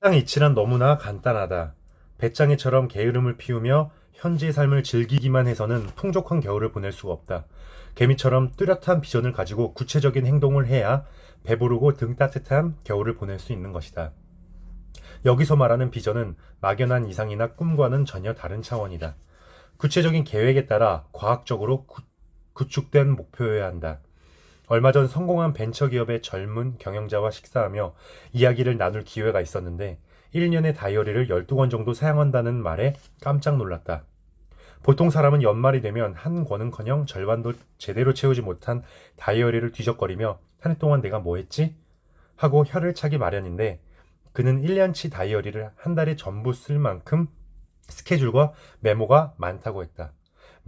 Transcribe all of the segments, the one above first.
땅 이치란 너무나 간단하다. 배짱이처럼 게으름을 피우며 현재의 삶을 즐기기만 해서는 풍족한 겨울을 보낼 수가 없다. 개미처럼 뚜렷한 비전을 가지고 구체적인 행동을 해야 배부르고 등 따뜻한 겨울을 보낼 수 있는 것이다. 여기서 말하는 비전은 막연한 이상이나 꿈과는 전혀 다른 차원이다. 구체적인 계획에 따라 과학적으로 구, 구축된 목표여야 한다. 얼마 전 성공한 벤처기업의 젊은 경영자와 식사하며 이야기를 나눌 기회가 있었는데 1년의 다이어리를 12권 정도 사용한다는 말에 깜짝 놀랐다. 보통 사람은 연말이 되면 한 권은커녕 절반도 제대로 채우지 못한 다이어리를 뒤적거리며 한 해 동안 내가 뭐 했지? 하고 혀를 차기 마련인데 그는 1년치 다이어리를 한 달에 전부 쓸 만큼 스케줄과 메모가 많다고 했다.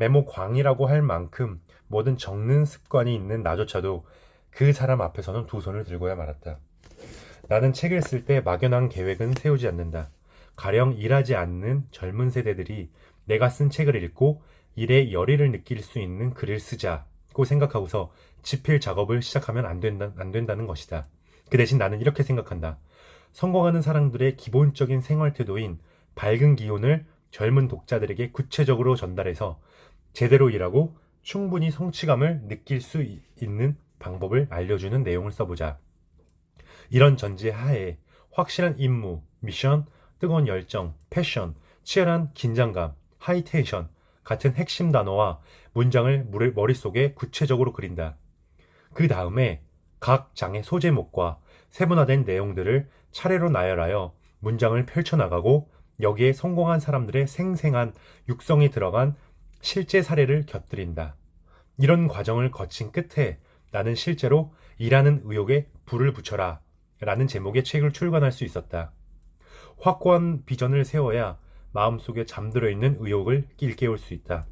메모 광이라고 할 만큼 뭐든 적는 습관이 있는 나조차도 그 사람 앞에서는 두 손을 들고야 말았다. 나는 책을 쓸 때 막연한 계획은 세우지 않는다. 가령 일하지 않는 젊은 세대들이 내가 쓴 책을 읽고 일에 열의를 느낄 수 있는 글을 쓰자고 생각하고서 집필 작업을 시작하면 안, 된다, 안 된다는 것이다. 그 대신 나는 이렇게 생각한다. 성공하는 사람들의 기본적인 생활 태도인 밝은 기운을 젊은 독자들에게 구체적으로 전달해서 제대로 일하고 충분히 성취감을 느낄 수 있는 방법을 알려주는 내용을 써보자. 이런 전제 하에 확실한 임무, 미션, 뜨거운 열정, 패션, 치열한 긴장감, 하이텐션 같은 핵심 단어와 문장을 머릿속에 구체적으로 그린다. 그 다음에 각 장의 소제목과 세분화된 내용들을 차례로 나열하여 문장을 펼쳐나가고 여기에 성공한 사람들의 생생한 육성이 들어간 실제 사례를 곁들인다. 이런 과정을 거친 끝에 나는 실제로 일하는 의욕에 불을 붙여라 라는 제목의 책을 출간할 수 있었다. 확고한 비전을 세워야 마음속에 잠들어 있는 의욕을 일깨울 수 있다.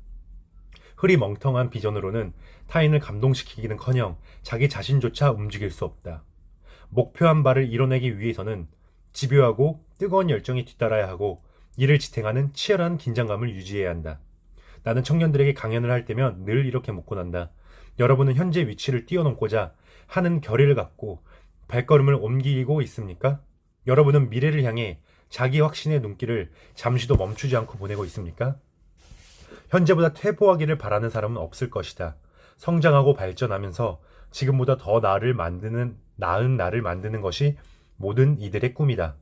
흐리멍텅한 비전으로는 타인을 감동시키기는 커녕 자기 자신조차 움직일 수 없다. 목표한 바를 이뤄내기 위해서는 집요하고 뜨거운 열정이 뒤따라야 하고 이를 지탱하는 치열한 긴장감을 유지해야 한다. 나는 청년들에게 강연을 할 때면 늘 이렇게 묻곤 한다. 여러분은 현재 위치를 뛰어넘고자 하는 결의를 갖고 발걸음을 옮기고 있습니까? 여러분은 미래를 향해 자기 확신의 눈길을 잠시도 멈추지 않고 보내고 있습니까? 현재보다 퇴보하기를 바라는 사람은 없을 것이다. 성장하고 발전하면서 지금보다 더 나를 만드는, 나은 나를 만드는 것이 모든 이들의 꿈이다.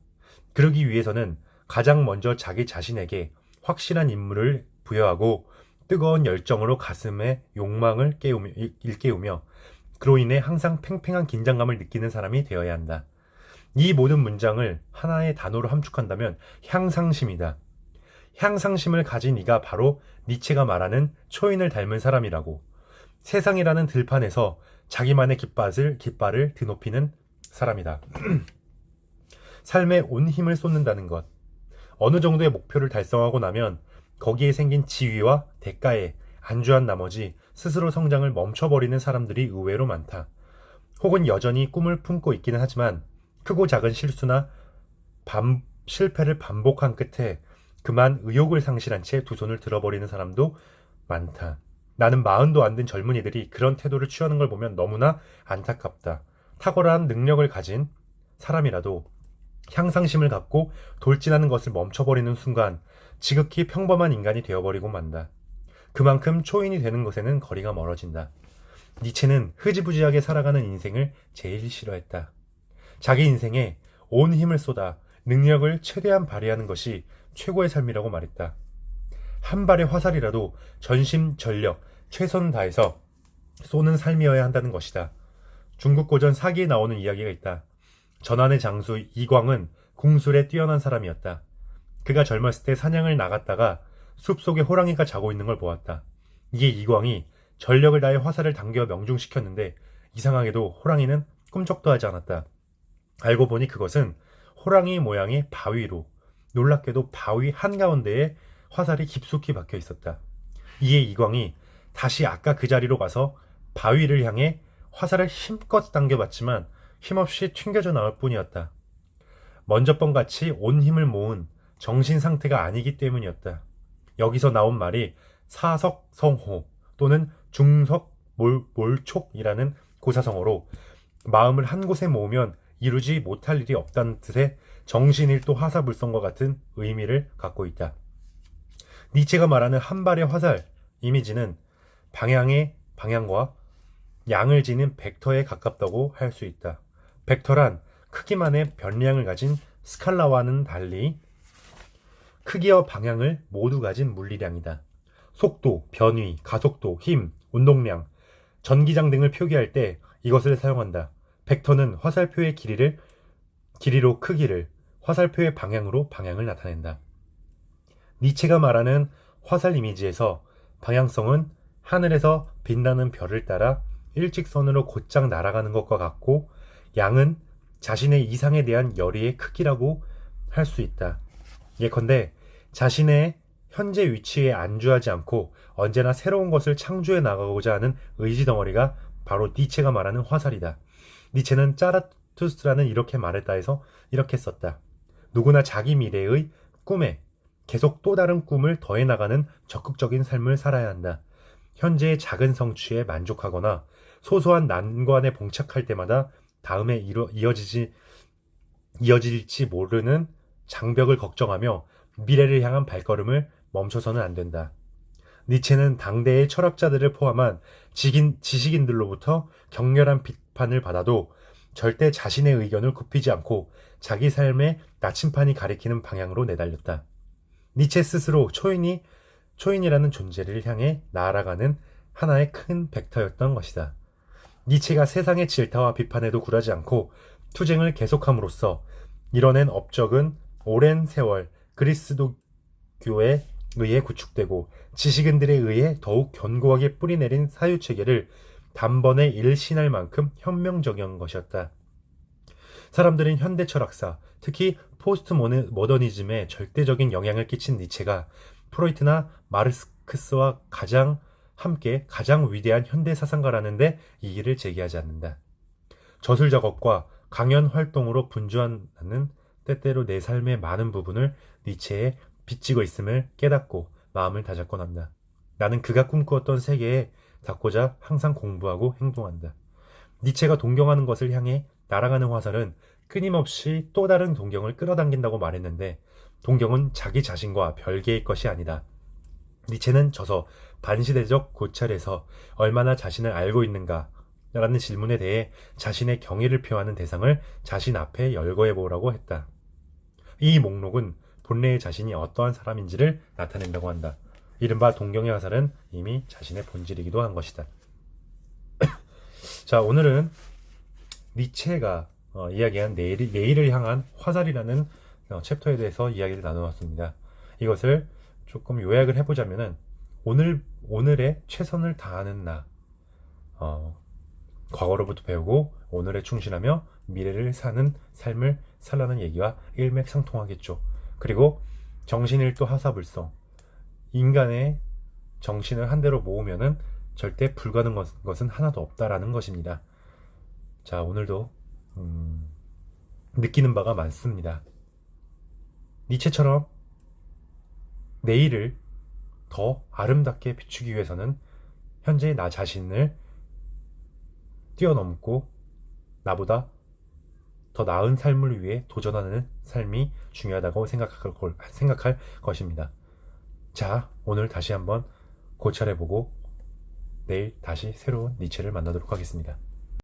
그러기 위해서는 가장 먼저 자기 자신에게 확실한 임무를 부여하고 뜨거운 열정으로 가슴에 욕망을 깨우며, 일깨우며 그로 인해 항상 팽팽한 긴장감을 느끼는 사람이 되어야 한다. 이 모든 문장을 하나의 단어로 함축한다면 향상심이다. 향상심을 가진 이가 바로 니체가 말하는 초인을 닮은 사람이라고. 세상이라는 들판에서 자기만의 깃발을, 깃발을 드높이는 사람이다. 삶에 온 힘을 쏟는다는 것. 어느 정도의 목표를 달성하고 나면 거기에 생긴 지위와 대가에 안주한 나머지 스스로 성장을 멈춰버리는 사람들이 의외로 많다. 혹은 여전히 꿈을 품고 있기는 하지만 크고 작은 실수나 반, 실패를 반복한 끝에 그만 의욕을 상실한 채 두 손을 들어버리는 사람도 많다. 나는 마흔도 안 된 젊은이들이 그런 태도를 취하는 걸 보면 너무나 안타깝다. 탁월한 능력을 가진 사람이라도 향상심을 갖고 돌진하는 것을 멈춰버리는 순간 지극히 평범한 인간이 되어버리고 만다. 그만큼 초인이 되는 것에는 거리가 멀어진다. 니체는 흐지부지하게 살아가는 인생을 제일 싫어했다. 자기 인생에 온 힘을 쏟아 능력을 최대한 발휘하는 것이 최고의 삶이라고 말했다. 한 발의 화살이라도 전심 전력, 최선 다해서 쏘는 삶이어야 한다는 것이다. 중국 고전 사기에 나오는 이야기가 있다. 전환의 장수 이광은 궁술에 뛰어난 사람이었다. 그가 젊었을 때 사냥을 나갔다가 숲속에 호랑이가 자고 있는 걸 보았다. 이게 이광이 전력을 다해 화살을 당겨 명중시켰는데 이상하게도 호랑이는 꿈쩍도 하지 않았다. 알고 보니 그것은 호랑이 모양의 바위로 놀랍게도 바위 한가운데에 화살이 깊숙이 박혀 있었다. 이에 이광이 다시 아까 그 자리로 가서 바위를 향해 화살을 힘껏 당겨봤지만 힘없이 튕겨져 나올 뿐이었다. 먼저 번 같이 온 힘을 모은 정신 상태가 아니기 때문이었다. 여기서 나온 말이 사석성호 또는 중석몰몰촉이라는 고사성어로 마음을 한 곳에 모으면 이루지 못할 일이 없다는 뜻의 정신일도 화사불성과 같은 의미를 갖고 있다. 니체가 말하는 한 발의 화살 이미지는 방향의 방향과 양을 지닌 벡터에 가깝다고 할 수 있다. 벡터란 크기만의 변량을 가진 스칼라와는 달리 크기와 방향을 모두 가진 물리량이다. 속도, 변위, 가속도, 힘, 운동량, 전기장 등을 표기할 때 이것을 사용한다. 벡터는 화살표의 길이를 길이로 크기를, 화살표의 방향으로 방향을 나타낸다. 니체가 말하는 화살 이미지에서 방향성은 하늘에서 빛나는 별을 따라 일직선으로 곧장 날아가는 것과 같고 양은 자신의 이상에 대한 열의의 크기라고 할 수 있다. 예컨대 자신의 현재 위치에 안주하지 않고 언제나 새로운 것을 창조해 나가고자 하는 의지 덩어리가 바로 니체가 말하는 화살이다. 니체는 짜라투스트라는 이렇게 말했다 해서 이렇게 썼다. 누구나 자기 미래의 꿈에 계속 또 다른 꿈을 더해 나가는 적극적인 삶을 살아야 한다. 현재의 작은 성취에 만족하거나 소소한 난관에 봉착할 때마다 다음에 이루, 이어지지, 이어질지 모르는 장벽을 걱정하며 미래를 향한 발걸음을 멈춰서는 안 된다. 니체는 당대의 철학자들을 포함한 지긴, 지식인들로부터 격렬한 비판을 받아도 절대 자신의 의견을 굽히지 않고 자기 삶의 나침판이 가리키는 방향으로 내달렸다. 니체 스스로 초인이 초인이라는 존재를 향해 나아가는 하나의 큰 벡터였던 것이다. 니체가 세상의 질타와 비판에도 굴하지 않고 투쟁을 계속함으로써 이뤄낸 업적은 오랜 세월 그리스도교에 의해 구축되고 지식인들에 의해 더욱 견고하게 뿌리내린 사유체계를 단번에 일신할 만큼 혁명적인 것이었다. 사람들은 현대 철학사, 특히 포스트 모더니즘에 절대적인 영향을 끼친 니체가 프로이트나 마르크스와 가장 함께 가장 위대한 현대 사상가라는데 이의를 제기하지 않는다. 저술 작업과 강연 활동으로 분주하는 때때로 내 삶의 많은 부분을 니체에 빚지고 있음을 깨닫고 마음을 다잡곤 한다. 나는 그가 꿈꾸었던 세계에 닿고자 항상 공부하고 행동한다. 니체가 동경하는 것을 향해 날아가는 화살은 끊임없이 또 다른 동경을 끌어당긴다고 말했는데 동경은 자기 자신과 별개의 것이 아니다. 니체는 저서 반시대적 고찰에서 얼마나 자신을 알고 있는가 라는 질문에 대해 자신의 경의를 표하는 대상을 자신 앞에 열거해 보라고 했다. 이 목록은 본래의 자신이 어떠한 사람인지를 나타낸다고 한다. 이른바 동경의 화살은 이미 자신의 본질이기도 한 것이다. 자, 오늘은 니체가 어, 이야기한 내일, 내일을 향한 화살이라는 어, 챕터에 대해서 이야기를 나누었습니다. 이것을 조금 요약을 해보자면은 오늘 오늘의 최선을 다하는 나, 어, 과거로부터 배우고 오늘에 충실하며 미래를 사는 삶을 살라는 얘기와 일맥상통하겠죠. 그리고 정신일도 하사불성, 인간의 정신을 한 대로 모으면은 절대 불가능 것은 하나도 없다라는 것입니다. 자, 오늘도 음, 느끼는 바가 많습니다. 니체처럼 내일을 더 아름답게 비추기 위해서는 현재의 나 자신을 뛰어넘고 나보다 더 나은 삶을 위해 도전하는 삶이 중요하다고 생각할, 생각할 것입니다. 자, 오늘 다시 한번 고찰해보고 내일 다시 새로운 니체를 만나도록 하겠습니다.